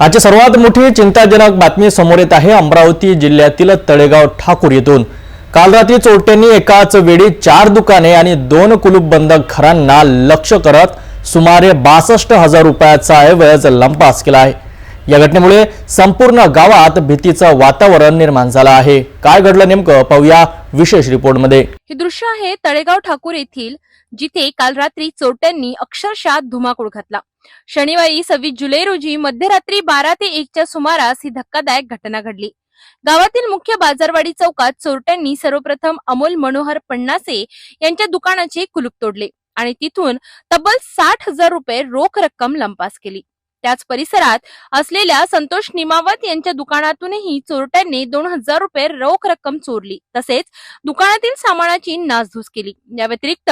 आजची सर्वात मोठी चिंताजनक बातमी समोर येत आहे. अमरावती जिल्ह्यातील तळेगाव ठाकूर येथून. काल रात्री चोरट्यांनी एकाच वेळी चार दुकाने आणि दोन कुलूपबंद घरांना लक्ष करत सुमारे बासष्ट हजार रुपयाचा ऐवज लंपास केला आहे. या घटनेमुळे संपूर्ण गावात भीतीचं वातावरण निर्माण झालं आहे. काय घडलं नेमकं पाहूया. विशेष रिपोर्टमध्ये. हे दृश्य आहे तळेगाव ठाकूर येथील जिथे काल रात्री चोरट्यांनी अक्षरशः धुमाकूळ घातला. शनिवारी सव्वीस जुलै रोजी मध्यरात्री बारा ते एकच्या सुमारास ही धक्कादायक घटना घडली. गावातील मुख्य बाजारवाडी चौकात चोरट्यांनी सर्वप्रथम अमोल मनोहर पन्नासे यांच्या दुकानाचे कुलूप तोडले आणि तिथून तब्बल साठ हजार रुपये रोख रक्कम लंपास केली. त्याच परिसरात असलेल्या संतोष निमावत यांच्या दुकानातूनही चोरट्यांनी दोन हजार रुपये रोख रक्कम चोरली. तसेच दुकानातील सामानाची नासधूस केली. या व्यतिरिक्त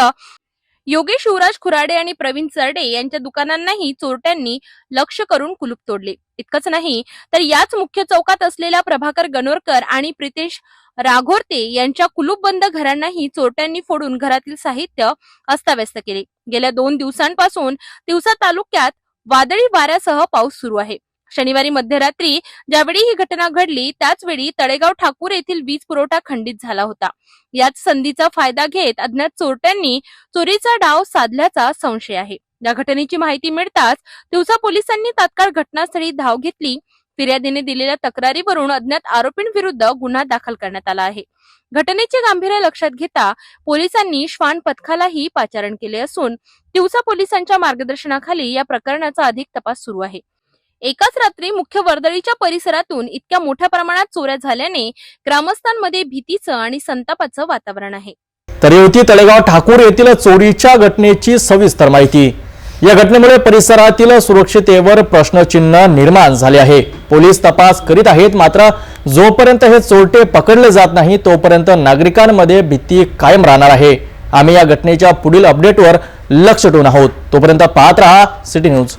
योगेश शिवराज खुराडे आणि प्रवीण चरडे यांच्या दुकानांनाही चोरट्यांनी लक्ष करून कुलूप तोडले. इतकंच नाही तर याच मुख्य चौकात असलेल्या प्रभाकर गणोरकर आणि प्रितेश राघोरते यांच्या कुलूपबंद घरांनाही चोरट्यांनी फोडून घरातील साहित्य अस्ताव्यस्त केले. गेल्या दोन दिवसांपासून दिवसा तालुक्यात वादळी वाऱ्यासह पाऊस सुरू आहे. शनिवारी मध्यरात्री ज्यावेळी ही घटना घडली त्याचवेळी तळेगाव ठाकूर येथील वीज पुरवठा खंडित झाला होता. याच संधीचा फायदा घेत अज्ञात चोरट्यांनी चोरीचा डाव साधल्याचा संशय आहे. या घटनेची माहिती मिळताच दिवसा पोलिसांनी तात्काळ घटनास्थळी धाव घेतली. फिर्यादीने दिलेल्या तक्रारीवरून अज्ञात आरोपींविरुद्ध गुन्हा दाखल करण्यात आला आहे. घटनेचे गांभीर्य लक्षात घेता पोलिसांनी श्वान पथकालाही पाचारण केले असून तिवसा पोलिसांच्या मार्गदर्शनाखाली या प्रकरणाचा अधिक तपास सुरू आहे. एकाच रात्री मुख्य वर्दळीच्या परिसरातून इतक्या मोठ्या प्रमाणात चोऱ्या झाल्याने ग्रामस्थांमध्ये भीतीचं आणि संतापाचं वातावरण आहे. तर होती तळेगाव ठाकूर येथील चोरीच्या घटनेची सविस्तर माहिती. या घटनेमुळे परिसरातील सुरक्षितेवर प्रश्नचिन्ह निर्माण झाले आहे. पोलीस तपास करीत आहेत मात्र जोपर्यंत हे चोरटे पकडले जात नाही तोपर्यंत नागरिकांमध्ये भीती कायम राहणार आहे. आम्ही या घटनेच्या पुढील अपडेटवर लक्ष ठेवून आहोत. तोपर्यंत पाहत रहा सिटी न्यूज.